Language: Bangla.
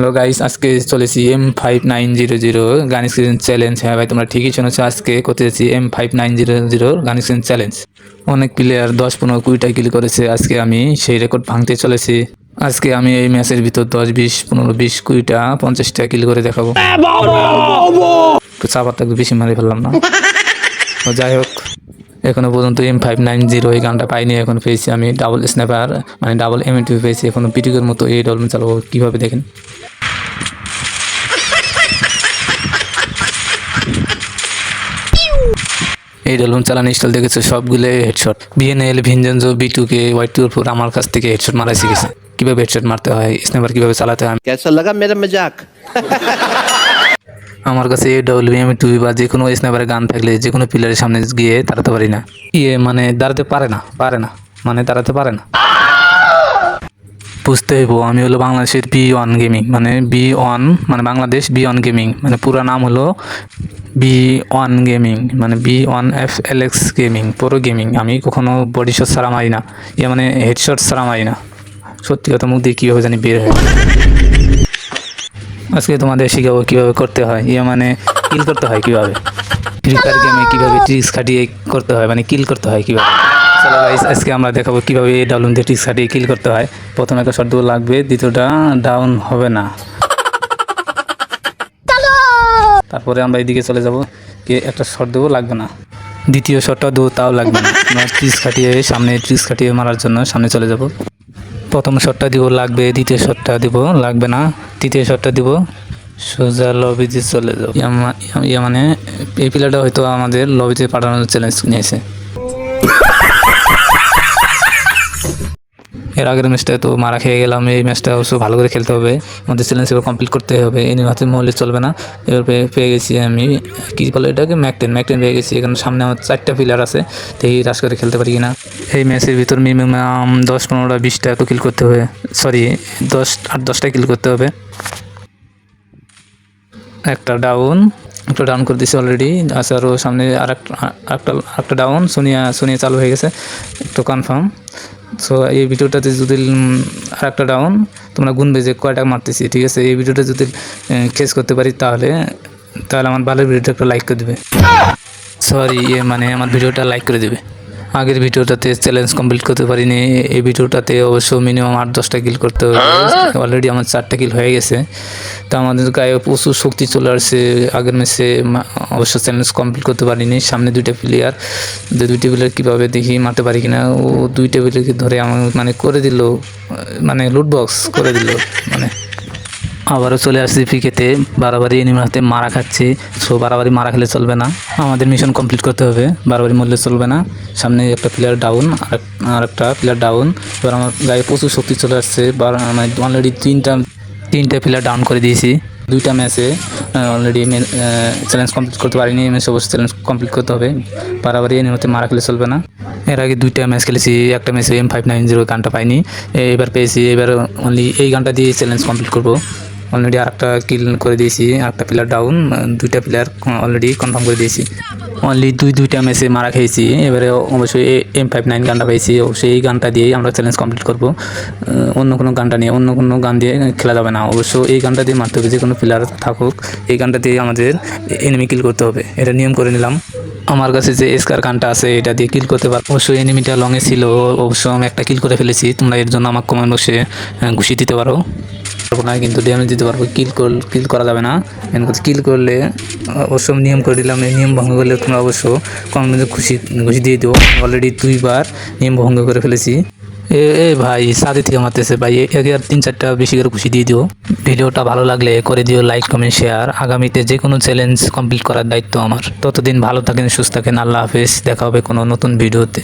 হ্যালো গাইস আজকে চলেছি M five nine zero zero gun screen challenge হ্যাঁ ভাই তোমরা ঠিকই শুনেছো আজকে করতে যাচ্ছি M five nine zero zero gun screen challenge অনেক প্লেয়ার দশ পনেরো কুড়িটা কিল করেছে আজকে আমি সেই রেকর্ড ভাঙতে চলেছি। আজকে আমি এই ম্যাচের ভিতর দশ বিশ পনেরো বিশ কুড়িটা পঞ্চাশটা কিল করে দেখাবো। একটু বেশি মারি ফেললাম না। যাই হোক। এখনও পর্যন্ত এম ফাইভ নাইন জিরো এই গানটা পাইনি, এখন পেয়েছি আমি ডাবল স্ন্যাপার মানে ডাবল এম টু পেয়েছি, এখনও পিটিকের মতো এই ডলমেন চালাবো, কীভাবে দেখেন? এই ডলম চালান স্টাইল দেখেছে? সবগুলো headshot BNL Vincenzo B two K Y two four আমার কাছ থেকে হেডশট মারা শিখেছে। কীভাবে হেডশট মারতে হয় স্ন্যাপার কীভাবে চালাতে হয় কেসা লাগা মেরা মজাক আমার কাছে এই ডব্লিউ এম টু বা যে কোনো স্ন্যাপারের গান থাকলে, যে কোনো পিলারের সামনে গিয়ে দাঁড়াতে পারি না। ইয়ে মানে দাঁড়াতে পারে না পারে না মানে দাঁড়াতে পারে না। বুঝতে হইব, আমি হলো বাংলাদেশের বি ওয়ান গেমিং মানে বি ওয়ান মানে বাংলাদেশ বি ওয়ান গেমিং মানে পুরো নাম হলো বি ওয়ান গেমিং মানে B one F L X gaming পুরো গেমিং আমি কখনো বডি শট ছাড়া মারি না ইয়ে মানে হেডশট ছাড়া মারি না। সত্যি কথা মুখ দিয়ে কীভাবে জানি বের হয় আজকে তোমাদের শিখাবো কীভাবে করতে হয়। ইয়ে মানে কিল করতে হয় কীভাবে। ফ্রি ফায়ার গেমে কীভাবে ট্রিক্স খাটিয়ে করতে হয় মানে কিল করতে হয় কীভাবে। চলো গাইস আজকে আমরা দেখাবো কীভাবে এই ডাউন দিয়ে ট্রিক্স খাটিয়ে কিল করতে হয়। প্রথমে একটা শর্ট লাগবে দ্বিতীয়টা ডাউন হবে না। তারপরে আমরা এইদিকে চলে যাব কি একটা শট দেবো লাগবে না। দ্বিতীয় শটটা দেবো তাও লাগবে না। ট্রিক্স খাটিয়ে সামনে ট্রিক্স খাটিয়ে মারার জন্য সামনে চলে যাব। প্রথম শটটা দিব, লাগবে, দ্বিতীয় শটটা দিব, লাগবে না। তৃতীয় শটটা দিব, সোজা লবিতে চলে যাব। মানে এই প্লেয়ারটা হয়তো আমাদের লবিতে পাঠানোর চ্যালেঞ্জ নিয়েছে। এর আগের ম্যাচটা তো মারা খেয়ে গেলাম, এই ম্যাচটা অবশ্য ভালো করে খেলতে হবে। আমাদের চ্যালেঞ্জ এবার কমপ্লিট করতে হবে, এই হাতে মহলে চলবে না। এবার পেয়ে গেছি আমি, কী বলে এটাকে? ম্যাকটেন ম্যাকটেন পেয়ে গেছি। এখানে সামনে আমার চারটা প্লেয়ার আছে এই রাশ করে খেলতে পারি কিনা। এই ম্যাচের ভিতর মিনিমাম দশ, পনেরোটা, বিশটা তো কিল করতে হবে। সরি দশ, আট, দশটা কিল করতে হবে। একটা ডাউন একটা ডাউন করে দিয়েছি অলরেডি আছে আরও সামনে আর একটা ডাউন সোনিয়া সোনিয়া চালু হয়ে গেছে, একটু কনফার্ম সো এই ভিডিওটাতে যদি আর একটা ডাউন তোমরা গুনবে যে কয়টা মারতেছি, ঠিক আছে? এই ভিডিওটা যদি খেস করতে পারি তাহলে তাহলে আমার ভালো ভিডিওটা একটা লাইক করে দেবে। সরি ইয়ে মানে আমার ভিডিওটা লাইক করে দেবে। আগের ভিডিওটাতে চ্যালেঞ্জ কমপ্লিট করতে পারিনি। এই ভিডিওটাতে অবশ্য মিনিমাম আট দশটা কিল করতে হবে। অলরেডি আমার চারটা কিল হয়ে গেছে। তো আমাদের গায়ে প্রচুর শক্তি চলে আসছে। আগের ম্যাচে অবশ্য চ্যালেঞ্জ কমপ্লিট করতে পারিনি। সামনে দুইটা প্লেয়ার যে দুইটা প্লেয়ার কীভাবে দেখি মারতে পারি কিনা ও দুইটা প্লেয়ারকে ধরে আমার মানে করে দিল। মানে লুট বক্স করে দিল। মানে আবারও চলে আসছি পিকেতে। এনিমির হাতে মারা খাচ্ছি। সো বারাবারি মারা খেলে চলবে না। আমাদের মিশন কমপ্লিট করতে হবে। বারাবারি মরলে চলবে না। সামনে একটা প্লেয়ার ডাউন আর একটা প্লেয়ার ডাউন এবার আমার গায়ে প্রচুর শক্তি চলে আসছে। মানে অলরেডি তিনটা তিনটা প্লেয়ার ডাউন করে দিয়েছি। দুইটা ম্যাচে অলরেডি চ্যালেঞ্জ কমপ্লিট করতে পারিনি। ম্যাচ অবশ্যই চ্যালেঞ্জ কমপ্লিট করতে হবে। বারাবারি এনিমির হাতে মারা খেলে চলবে না। এর আগে দুইটা ম্যাচ খেলেছি। একটা ম্যাচে এম ফাইভ নাইন জিরো গানটা পাইনি। এবার পেয়েছি। এবার অনলি এই গানটা দিয়ে চ্যালেঞ্জ কমপ্লিট করব। অলরেডি আরেকটা কিল করে দিয়েছি আরেকটা প্লেয়ার ডাউন দুইটা প্লেয়ার অলরেডি কনফার্ম করে দিয়েছি। অনলি দুই দুইটা ম্যাচে মারা খেয়েছি, এবারে অবশ্যই এম ফাইভ নাইন গানটা পেয়েছি অবশ্যই এই গানটা দিয়েই আমরা চ্যালেঞ্জ কমপ্লিট করব। অন্য কোনো গানটা নিয়ে, অন্য কোনো গান দিয়ে খেলা যাবে না। অবশ্য এই গানটা দিয়ে মারতে হবে, যে কোনো প্লেয়ার থাকুক, এই গানটা দিয়ে আমাদের এনিমি কিল করতে হবে। এটা নিয়ম করে নিলাম। আমার কাছে যে এসকার গানটা আছে, এটা দিয়ে কিল করতে পারব। অবশ্যই এনিমিটা লংয়ে ছিল, অবশ্য আমি একটা কিল করে ফেলেছি। তোমরা এর জন্য আমার কমেন্ট বক্সে ঘুষি দিতে পারো। পারব না কিন্তু ড্যামেজ দিতে পারব। কিল কর কিল করা যাবে না। মেন কথা কিল করলে অবশ্য নিয়ম করে দিলাম, এই নিয়ম ভঙ্গ করলে তোমরা অবশ্য কমেন্টে খুশি খুশি দিয়ে দেবো অলরেডি দুইবার নিয়ম ভঙ্গ করে ফেলেছি। এ এ ভাই সাথে থেকে মারতেছে ভাই। একে আর তিন চারটা বেশি করে খুশি দিয়ে দিও। ভিডিওটা ভালো লাগলে করে দিও লাইক কমেন্ট শেয়ার আগামীতে যে কোনো চ্যালেঞ্জ কমপ্লিট করার দায়িত্ব আমার। ততদিন ভালো থাকেন, সুস্থ থাকেন। আল্লাহ হাফেজ। দেখা হবে কোনো নতুন ভিডিওতে।